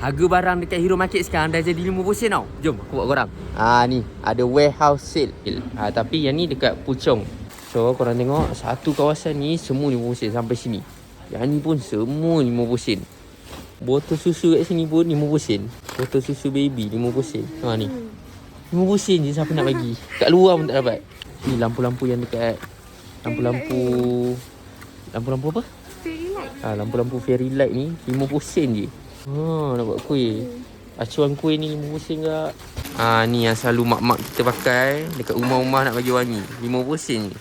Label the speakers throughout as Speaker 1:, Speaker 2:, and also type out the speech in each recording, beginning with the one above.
Speaker 1: Harga barang dekat Hero Market sekarang dah jadi 50 sen tau. Jom aku buat korang. Ah ni ada warehouse sale. Ah tapi yang ni dekat Puchong. So korang tengok satu kawasan ni semua 50 sen sampai sini. Yang ni pun semua 50 sen. Botol susu kat sini pun 50 sen. Botol susu baby 50 sen. Ha ni. 50 sen je siapa nak bagi. Kat luar pun tak dapat. Ni lampu-lampu yang dekat lampu-lampu lampu-lampu apa?
Speaker 2: Fairy light.
Speaker 1: Ha, lampu-lampu fairy light ni 50 sen je. Ha, nak buat kuih. Acuan kuih ni 50 sen ke? Ha, ni yang selalu mak-mak kita pakai dekat rumah-rumah nak bagi wangi. 50 sen je.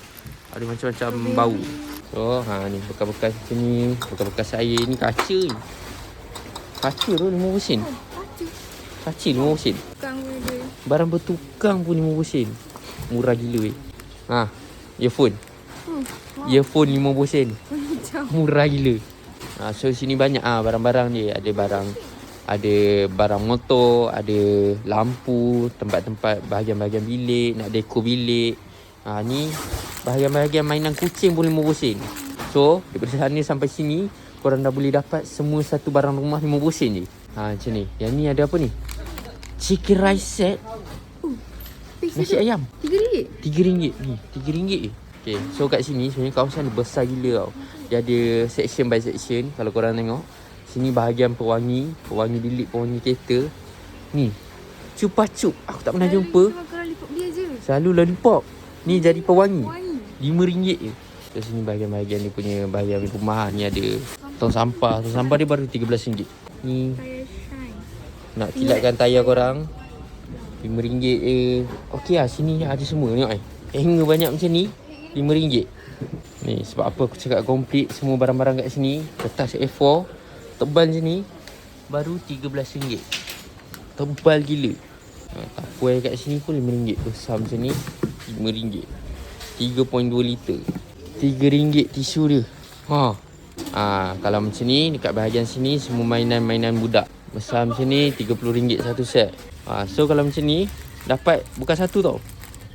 Speaker 1: Ada macam-macam bau. So, ha ni bekas-bekas macam ni, bekas-bekas air ni kaca ni. Kaca tu 50 sen. Kaca 50 sen.
Speaker 2: Tukang dia.
Speaker 1: Barang bertukang pun 50 sen. Murah gila weh. Ha, earphone.
Speaker 2: Hmm.
Speaker 1: Earphone 50 sen.
Speaker 2: Macam.
Speaker 1: Murah gila. Ha, so sini banyak ah barang-barang dia. Ada barang ada barang motor, ada lampu, tempat-tempat bahagian-bahagian bilik, nak dekor bilik. Ha, ni bahagian-bahagian mainan kucing pun 50 sen. So, daripada sana sampai sini, korang dah boleh dapat semua satu barang rumah 50 sen je. Ha, macam ni. Yang ni ada apa ni? Chicken rice set, nasi ayam.
Speaker 2: Tiga ringgit.
Speaker 1: RM3 ni. RM3 je. Okay, so kat sini sebenarnya kawasan ni besar gila tau. Dia ada section by section kalau korang tengok. Sini bahagian pewangi, pewangi bilik, pewangi kereta. Ni. Cupa cup. Aku tak pernah jumpa.
Speaker 2: Dia je.
Speaker 1: Selalu lollipop. Ni jadi pewangi.
Speaker 2: Wangi.
Speaker 1: RM5 je. So sini bahagian-bahagian dia punya bahagian rumah. Ni ada tong sampah. Tong sampah dia baru RM13. Ni nak kilatkan tayar korang RM5 je Okey lah sini ada semua Tengok eh Hanger banyak macam ni RM5 Ni sebab apa aku cakap komplit Semua barang-barang kat sini Kertas A4 Tebal macam ni Baru RM13 Tebal gila ha, Tapuai kat sini pun RM5 Besar macam ni RM5 3.2 liter RM3 tisu dia Ha Ha, kalau macam ni dekat bahagian sini semua mainan-mainan budak. Besar macam ni RM30 satu set. Ha, so kalau macam ni dapat bukan satu tau.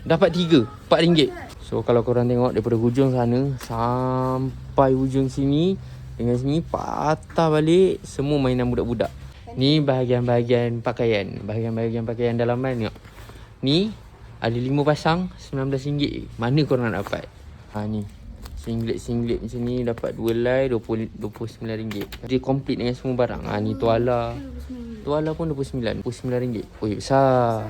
Speaker 1: Dapat tiga, RM4. So kalau korang tengok daripada hujung sana sampai hujung sini dengan sini patah balik semua mainan budak-budak. Ni bahagian-bahagian pakaian, bahagian-bahagian pakaian dalaman tengok. Ni ada lima pasang RM19. Mana korang nak dapat? Ha ni. Singlet-singlet macam ni dapat dua 20 RM29. Dia komplit dengan semua barang. Ha ni tuala. Tuala pun RM29. RM29. Oh besar.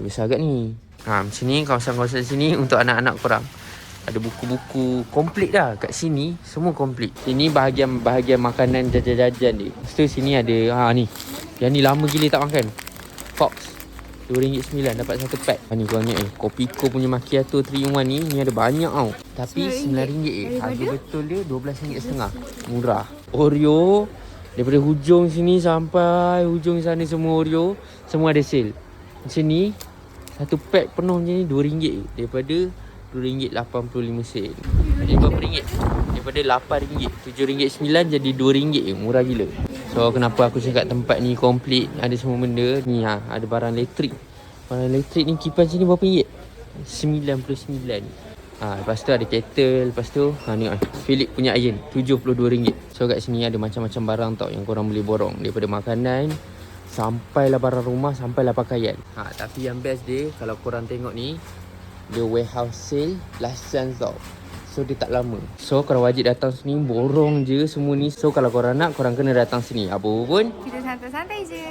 Speaker 1: Besar kat ni. Ha macam ni kawasan-kawasan sini untuk anak-anak korang. Ada buku-buku komplit dah kat sini semua komplit. Ini bahagian bahagian makanan jajan-jajan dia. Lepas tu sini ada ha ni. Yang ni lama gila tak makan. Fox. RM2.9 dapat satu pack. Ha ni korang ingat eh. Kopiko punya macchiato 3 in 1 ni ni ada banyak tau. Tapi RM9 je. Harga betul dia RM12.5. Murah. Oreo daripada hujung sini sampai hujung sana semua Oreo semua ada sale. Macam ni satu pack penuh macam ni RM2 je. Daripada RM2.85 sen. Jadi berapa ringgit? Daripada RM8, RM7.9 jadi RM2 je. Murah gila. So kenapa aku cakap tempat ni komplit ada semua benda ni ha ada barang elektrik. Barang elektrik ni kipas sini berapa ringgit? RM99. Ha lepas tu ada kettle, lepas tu ha ni ah Philip punya iron RM72. So kat sini ada macam-macam barang tau yang korang boleh borong daripada makanan sampailah barang rumah sampailah pakaian. Ha tapi yang best dia kalau korang tengok ni the warehouse sale last chance tau. So dia tak lama So korang wajib datang sini Borong je semua ni So kalau korang nak Korang kena datang sini Apa pun
Speaker 2: Kita santai-santai je.